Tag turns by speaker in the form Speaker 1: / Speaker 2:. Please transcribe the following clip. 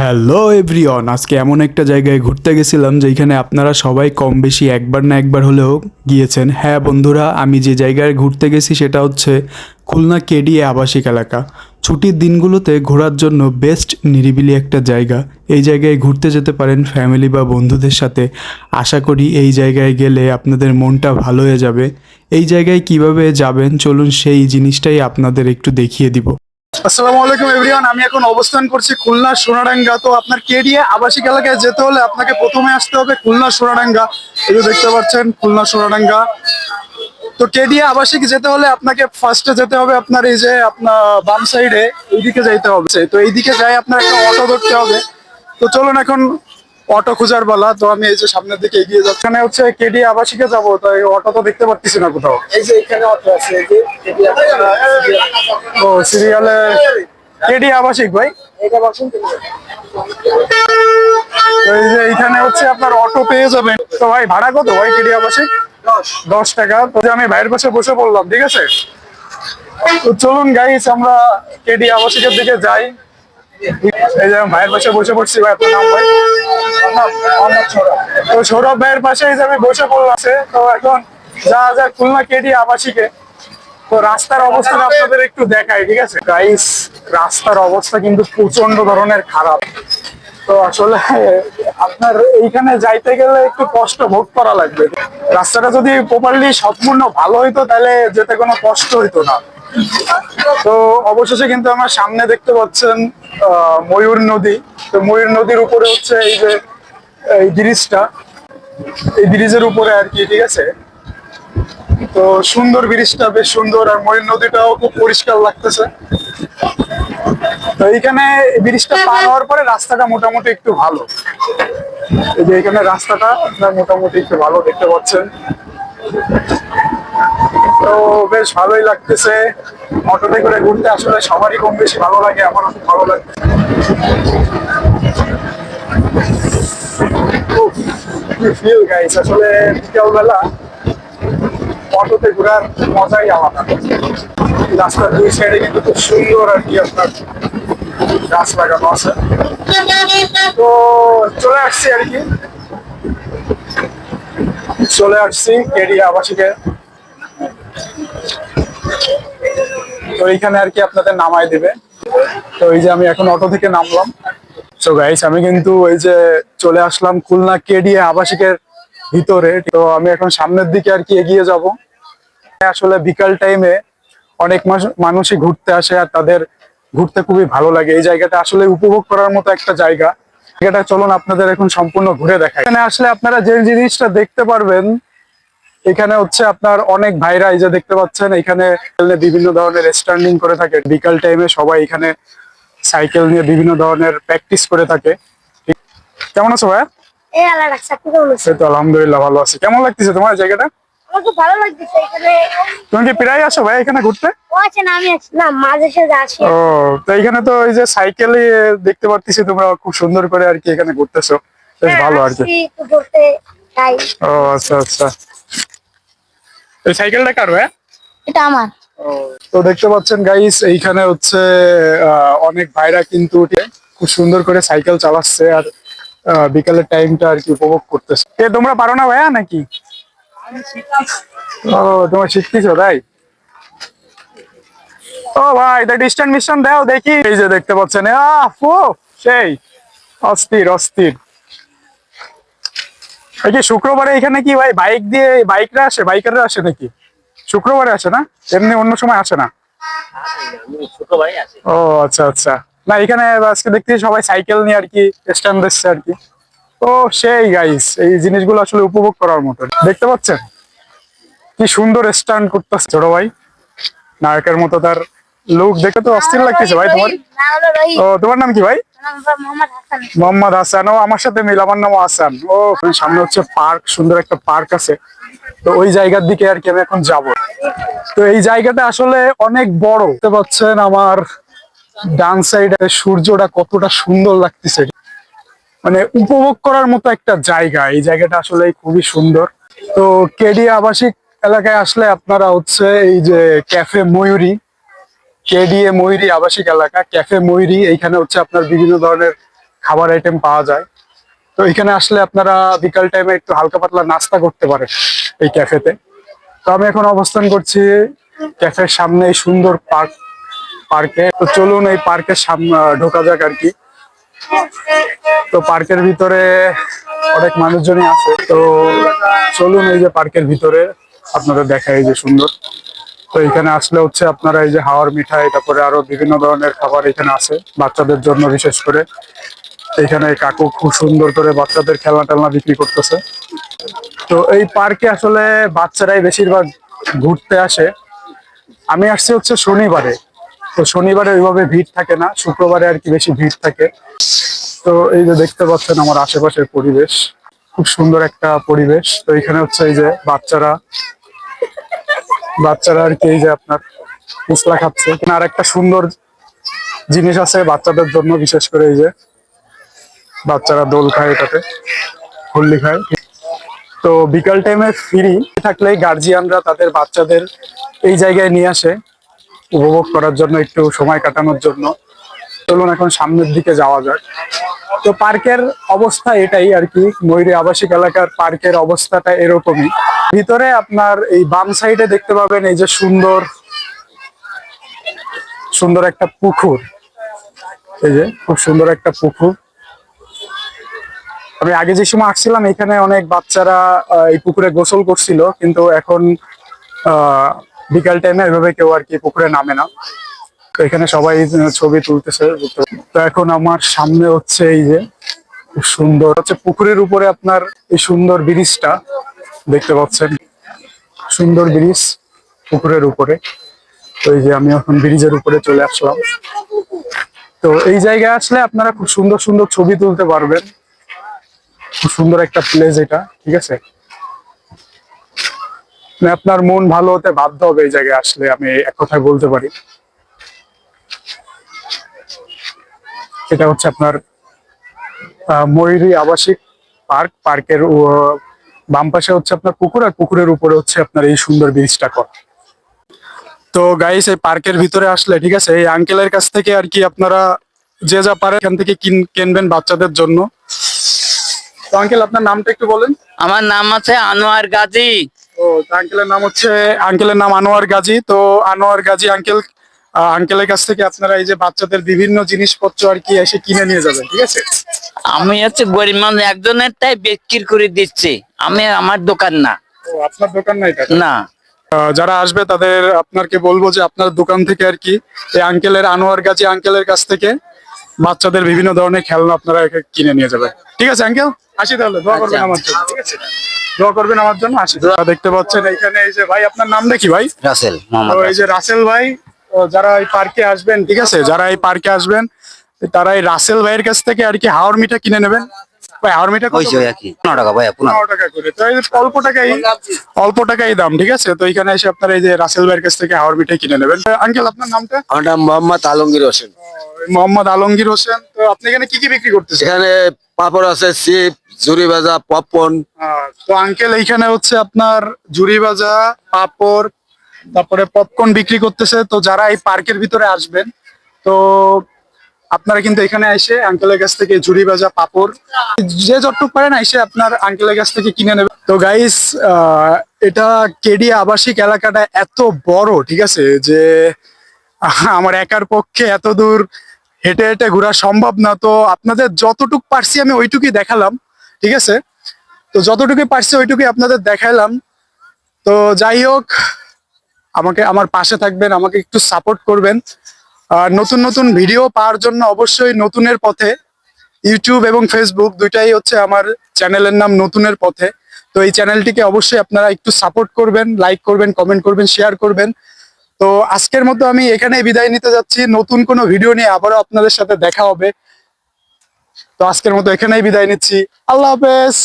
Speaker 1: Hello everyone আজকে এমন একটা জায়গায় ঘুরতে গেছিলাম যেখানে আপনারা সবাই কম বেশি একবার না একবার হলেও গিয়েছেন। হ্যাঁ বন্ধুরা, আমি যে জায়গায় ঘুরতে গেছি সেটা হচ্ছে খুলনা কেডিএ আবাসিক এলাকা। ছুটির দিনগুলোতে ঘোরার জন্য বেস্ট নিরিবিলি একটা জায়গা। এই জায়গায় ঘুরতে যেতে পারেন ফ্যামিলি বা বন্ধুদের সাথে। আশা করি এই জায়গায় গেলে আপনাদের মনটা ভালো হয়ে যাবে। এই জায়গায় কীভাবে যাবেন? চলুন সেই জিনিসটাই আপনাদের একটু দেখিয়ে দিব।
Speaker 2: আসসালামু আলাইকুম, এভরিওয়ান। আমি এখন অবস্থান করছি খুলনা তো আপনার আবাসিক এলাকায় যেতে হলে আপনাকে প্রথমে আসতে হবে খুলনা দেখতে পাচ্ছেন, খুলনা তো আবাসিক যেতে হলে আপনাকে ফার্স্টে যেতে হবে আপনার এই যে আপনার বাম সাইডে এইদিকে যাইতে হবে। তো এইদিকে যাই আপনার একটা অটো ধরতে হবে। তো চলুন এখন অটো খোঁজার বলা তো আমি এই যে সামনের দিকে এগিয়ে যাচ্ছি। এখানে হচ্ছে কেডি আবাসিকে যাব তো অটো তো দেখতে পাচ্ছি না কোথাও।
Speaker 3: এই যে এখানে অটো আছে, এই যে
Speaker 2: ও সিরিয়ালে কেডি আবাসিক ভাই? এই যে এখানে হচ্ছে আপনার অটো পেয়ে যাবেন। তো ভাই ভাড়া কত ভাই কেডি আবাসিক?
Speaker 3: দশ।
Speaker 2: টাকা। তো আমি ভাইয়ের পাশে বসে পড়লাম ঠিক আছে? তো চলুন গাইস আমরা কেডি আবাসিকের দিকে যাই। এই যে আমি ভাইয়ের পাশে বসে পড়ছি ভাই আপনার নাম ভাই? তো সৌরভ ভাইয়ের পাশে এই যে আমি বসে পড়লাম আছে। তো এখন যা যা খুলনা কেডি আবাসিকে তো রাস্তার অবস্থা আপনাদের একটু দেখাই ঠিক আছে? গাইস রাস্তার অবস্থা কিন্তু প্রচণ্ড ধরনের খারাপ। তো আসলে আপনার এইখানে যাইতে গেলে একটু কষ্ট ভোগ করা লাগবে। রাস্তাটা যদি প্রপারলি সম্পূর্ণ ভালো হইতো তাহলে যেতে কোনো কষ্ট হইতো না। তো অবশেষে কিন্তু আমার সামনে দেখতে পাচ্ছেন আহ, ময়ূর নদী। তো ময়ূর নদীর উপরে হচ্ছে এই যে এই ব্রিজটা। এই ব্রিজের উপরে আর কি ঠিক আছে? তো সুন্দর ব্রিজটা বেশ সুন্দর আর ময়ূর নদীটাও খুব পরিষ্কার লাগতেছে। তো এইখানে ব্রিজটা পার হওয়ার পরে রাস্তাটা মোটামুটি একটু ভালো। এই যে এখানে রাস্তাটা আপনার মোটামুটি একটু ভালো দেখতে পাচ্ছেন। তো বেশ ভালোই লাগতেছে। অটোতে করে ঘুরতে আসলে সবারই কম বেশি ভালো লাগে আমার খুব ভালো লাগে। ফিল গাইস আসলে বিকালবেলা অটোতে ঘোরার মজাই আলাদা। রাস্তার দুই সাইডে কিন্তু খুব সুন্দর আর কি আপনার গাছ লাগানো আছে। তো চলে আসছি আর কি। চলে আসছি এরিয়া আবাসিকে। তো এইখানে আর কি আপনাদের নামাই দিবে। তো এই যে আমি এখন অটো থেকে নামলাম। তো গাইস আমি কিন্তু এই যে চলে আসলাম খুলনা কেডিএ আবাসিকের ভিতরে। তো আমি এখন সামনের দিকে আর কি এগিয়ে যাব। আসলে বিকাল টাইমে অনেক মানুষই ঘুরতে আসে আর তাদের ঘুরতে খুবই ভালো লাগে। এই জায়গাটা আসলে উপভোগ করার মতো একটা জায়গা। জায়গাটা চলুন আপনাদের এখন সম্পূর্ণ ঘুরে দেখাই। এখানে আসলে আপনারা যে জিনিসটা দেখতে পারবেন এখানে হচ্ছে আপনার অনেক ভাইরা এই যে দেখতে পাচ্ছেন এখানে বিভিন্ন ধরনের স্ট্যান্ডিং করে থাকে। বিকাল টাইমে সবাই এখানে সাইকেল নিয়ে বিভিন্ন ধরনের প্র্যাকটিস করে থাকে। কেমন আছো তো আলহামদুলিল্লাহ ভালো আছি। কেমন লাগতেছে তোমার জায়গাটা?
Speaker 4: আমার খুব ভালো লাগতেছে এখানে।
Speaker 2: তুমি কি প্রায় আসো ভাই এখানে ঘুরতে?
Speaker 4: ও আছে না আমি আছি না মাঝে সাঝে আছি
Speaker 2: ও তো এখানে তো এই যে সাইকেলে দেখতে পারতেছি তোমরা খুব সুন্দর করে আর কি এখানে ঘুরতেছো। বেশ ভালো আর কি।
Speaker 4: ঘুরতে তাই।
Speaker 2: ও আচ্ছা আচ্ছা। এই সাইকেলটা কার ভাই?
Speaker 4: এটা আমার।
Speaker 2: তো দেখতে পাচ্ছেন গাইস এইখানে হচ্ছে আহ, অনেক ভাইরা কিন্তু উঠে খুব সুন্দর করে সাইকেল চালাচ্ছে আর আহ, বিকালের টাইমটা আর কি উপভোগ করতেছে। এ তোমরা পারো না ভাইয়া নাকি? ও শিখতেছো ও ভাই দাও, দেখি। এই যে দেখতে সেই, অস্থির অস্থির। শুক্রবারে এখানে কি ভাই বাইক দিয়ে বাইকরা আসে বাইকাররা আসে নাকি? শুক্রবারে আসে না? এমনি অন্য সময় আসে না? ও আচ্ছা আচ্ছা। না, এখানে আজকে দেখতে সবাই সাইকেল নিয়ে আর কি স্ট্যান্ড দিচ্ছে আর কি। ও, সেই গাইস এই জিনিসগুলো আসলে উপভোগ করার মতো দেখতে পাচ্ছেন? কি সুন্দর স্ট্যান্ড করতেছে ছোট ভাই। নায়কের মতো তার লুক দেখে তো অস্থির লাগতেছে ভাই তোমার। ও, তোমার নাম কি ভাই?
Speaker 4: মোহাম্মদ হাসান।
Speaker 2: ও, আমার সাথে মিল, আমার নাম হাসান। ও সামনে হচ্ছে পার্ক, সুন্দর একটা পার্ক আছে। তো ওই জায়গার দিকে আর কি আমি এখন যাব। তো এই জায়গাটা আসলে অনেক বড়। দেখতে পাচ্ছেন আমার ডান সাইডে সূর্যটা কতটা সুন্দর লাগতেছে। মানে উপভোগ করার মতো একটা জায়গা। এই জায়গাটা আসলে খুবই সুন্দর। তো কেডি আবাসিক এলাকায় আসলে আপনারা হচ্ছে এই যে ক্যাফে ময়ূরী কেডিএ ময়ূরী আবাসিক এলাকা, ক্যাফে ময়ূরী, এইখানে হচ্ছে আপনার বিভিন্ন ধরনের খাবার আইটেম পাওয়া যায়। তো এখানে আসলে আপনারা বিকাল টাইমে একটু হালকা পাতলা নাস্তা করতে পারেন এই ক্যাফেতে তো। আমি এখন অবস্থান করছি ক্যাফের সামনে এই সুন্দর পার্ক, পার্কে। তো চলুন এই পার্কের সামনে ঢোকা যাক আর কি। তো পার্কের ভিতরে অনেক মানুষজনই আছে, তো চলুন এই যে পার্কের ভিতরে আপনাদের দেখা এই যে সুন্দর। তো এখানে আসলে হচ্ছে আপনারা এই যে হাওয়ার মিঠাই, তারপরে আরও বিভিন্ন ধরনের খাবার এখানে আছে, বাচ্চাদের জন্য বিশেষ করে। এখানে কাকু খুব সুন্দর করে বাচ্চাদের খেলনা টেলনা বিক্রি করতেছে। তো এই পার্কে আসলে বাচ্চারাই বেশিরভাগ ঘুরতে আসে। আমি আসছি হচ্ছে শনিবারে। তো শনিবারে ওইভাবে ভিড় থাকে না, শুক্রবারে আর কি বেশি ভিড় থাকে। তো এই যে দেখতে পাচ্ছেন আমার আশেপাশের পরিবেশ, খুব সুন্দর একটা পরিবেশ। তো এখানে হচ্ছে এই যে বাচ্চারা বাচ্চারা আর কি এই যে আপনার ফুচলা খাচ্ছে। এখানে আর একটা সুন্দর জিনিস আছে বাচ্চাদের জন্য, বিশেষ করে এই যে বাচ্চারা দোল খায় এটাতে হোল্লি খায়। তো বিকাল টাইমে ফ্রি থাকলে গার্জিয়ানরা তাদের বাচ্চাদের এই জায়গায় নিয়ে আসে। উপভোগ করার জন্য, একটু সময় কাটানোর জন্য। চলুন এখন সামনের দিকে যাওয়া যাক। তো পার্কের অবস্থা এটাই আর কি, ময়ূরী আবাসিক এলাকার পার্কের অবস্থাটা এরকমই। ভিতরে আপনার এই বাম সাইডে দেখতে পাবেন, এই যে সুন্দর সুন্দর একটা পুকুর। এই যে খুব সুন্দর একটা পুকুর। আমি আগে যে সময় আসছিলাম, এখানে অনেক বাচ্চারা এই পুকুরে গোসল করছিল, কিন্তু এখন বিকাল টাইমে এভাবে কেউ আর কি পুকুরে নামে না। তো এখানে সবাই ছবি তুলতেছে তো এখন আমার সামনে হচ্ছে এই যে খুব সুন্দর, হচ্ছে পুকুরের উপরে আপনার এই সুন্দর ব্রিজটা, দেখতে পাচ্ছেন? সুন্দর ব্রিজ পুকুরের উপরে। তো এই যে আমি এখন ব্রিজের উপরে চলে আসলাম। তো এই জায়গায় আসলে আপনারা খুব সুন্দর সুন্দর ছবি তুলতে পারবেন। খুব সুন্দর একটা প্লেস এটা, ঠিক আছে? মানে আপনার মন ভালো হতে বাধ্য হবে এই জায়গায় আসলে আমি এক কথায় বলতে পারি। এটা হচ্ছে আপনার ময়ূরী আবাসিক পার্ক, পার্কের বাম পাশে হচ্ছে আপনার পুকুর আর পুকুরের উপরে হচ্ছে আপনার এই সুন্দর ব্রিজটা করা। তো গাইস এই পার্কের ভিতরে আসলে, ঠিক আছে, এই আঙ্কেলের কাছ থেকে আর কি আপনারা যে যা পারে এখান থেকে কিন- কিনবেন বাচ্চাদের জন্য। তো আঙ্কেল আপনার নামটা একটু বলেন।
Speaker 5: আমার নাম আছে আনোয়ার গাজী।
Speaker 2: ও তো আঙ্কেলের নাম হচ্ছে আঙ্কেলের নাম আনোয়ার গাজী। তো আনোয়ার গাজী আঙ্কেল আঙ্কেলের কাছ থেকে আপনারা এই যে বাচ্চাদের বিভিন্ন জিনিসপত্র আর কি এসে কিনে নিয়ে যাবেন ঠিক আছে?
Speaker 5: আমি হচ্ছে গরিব মানুষ একজনের তাই বিক্রি করে দিচ্ছি। আমি আমার দোকান না।
Speaker 2: ও আপনার দোকান নাই এটা?
Speaker 5: না।
Speaker 2: যারা আসবে তাদের আপনাকে বলব যে আপনার দোকান থেকে আর কি এই আঙ্কেলের আনোয়ার গাজী আঙ্কেলের কাছ থেকে বাচ্চাদের বিভিন্ন ধরনের খেলনা আপনারা কিনে নিয়ে যাবেন। ঠিক আছে আঙ্কেল? আসি তাহলে দোয়া করবেন
Speaker 5: আচ্ছা।
Speaker 2: আমার জন্য ঠিক আছে? দোয়া করবেন আমার জন্য আসি। দোয়া দেখতে পাচ্ছেন এখানে এই যে ভাই আপনার নাম দেখি ভাই?
Speaker 5: রাসেল
Speaker 2: এই যে রাসেল। ভাই যারা এই পার্কে আসবেন ঠিক আছে যারা এই পার্কে আসবেন তারা এই রাসেল ভাইয়ের কাছ থেকে আর কি হাওয়ার মিঠা কিনে নেবেন? ভাই হাওয়ার মিঠা
Speaker 5: পনেরো টাকা
Speaker 2: করে। তো এই অল্প টাকাই অল্প টাকাই দাম ঠিক আছে? তো এখানে এসে আপনারা এই যে রাসেল ভাইয়ের কাছ থেকে হাওয়ার মিঠাই কিনে নেবেন। আঙ্কেল আপনার নামটা?
Speaker 6: আমার নাম মোহাম্মদ আলমগীর হোসেন।
Speaker 2: মোহাম্মদ আলমগীর হোসেন তো আপনি এখানে কি কি বিক্রি করতেছেন?
Speaker 6: এখানে পাপড় আছে চিপ ঝুরি ভাজা পপকর্ন।
Speaker 2: তো আঙ্কেল এইখানে হচ্ছে আপনার ঝুরি ভাজা পাপড় তারপরে পপকর্ন বিক্রি করতেছে। তো যারা এই পার্কের ভিতরে আসবেন তো আপনারা কিন্তু এখানে এসে আঙ্কেলের কাছ থেকে ঝুরি ভাজা পাপড় যে যতটুকু পারেন এসে আপনার আঙ্কেলের কাছ থেকে কিনে নেবেন। তো গাইস এটা কেডি আবাসিক এলাকাটা এত বড় ঠিক আছে? যে আমার একার পক্ষে এত দূর হেঁটে হেঁটে ঘোরা সম্ভব না। তো আপনাদের যতটুকু পারছি আমি ওইটুকুই দেখালাম, ঠিক আছে? তো যতটুকু পারছি ওইটুকুই আপনাদের দেখাইলাম। তো যাই হোক, আমাকে আমার পাশে থাকবেন, আমাকে একটু সাপোর্ট করবেন। আর নতুন নতুন ভিডিও পাওয়ার জন্য অবশ্যই নতুনের পথে ইউটিউব এবং ফেসবুক দুইটাই হচ্ছে আমার চ্যানেলের নাম নতুনের পথে। তো এই চ্যানেলটিকে অবশ্যই আপনারা একটু সাপোর্ট করবেন লাইক করবেন কমেন্ট করবেন শেয়ার করবেন। তো আজকের মতো আমি এখানে বিদায় নিতে যাচ্ছি। নতুন কোনো ভিডিও নিয়ে আবারও আপনাদের সাথে দেখা হবে। তো আজকের মতো এখানেই বিদায় নিচ্ছি। আল্লাহ হাফেজ।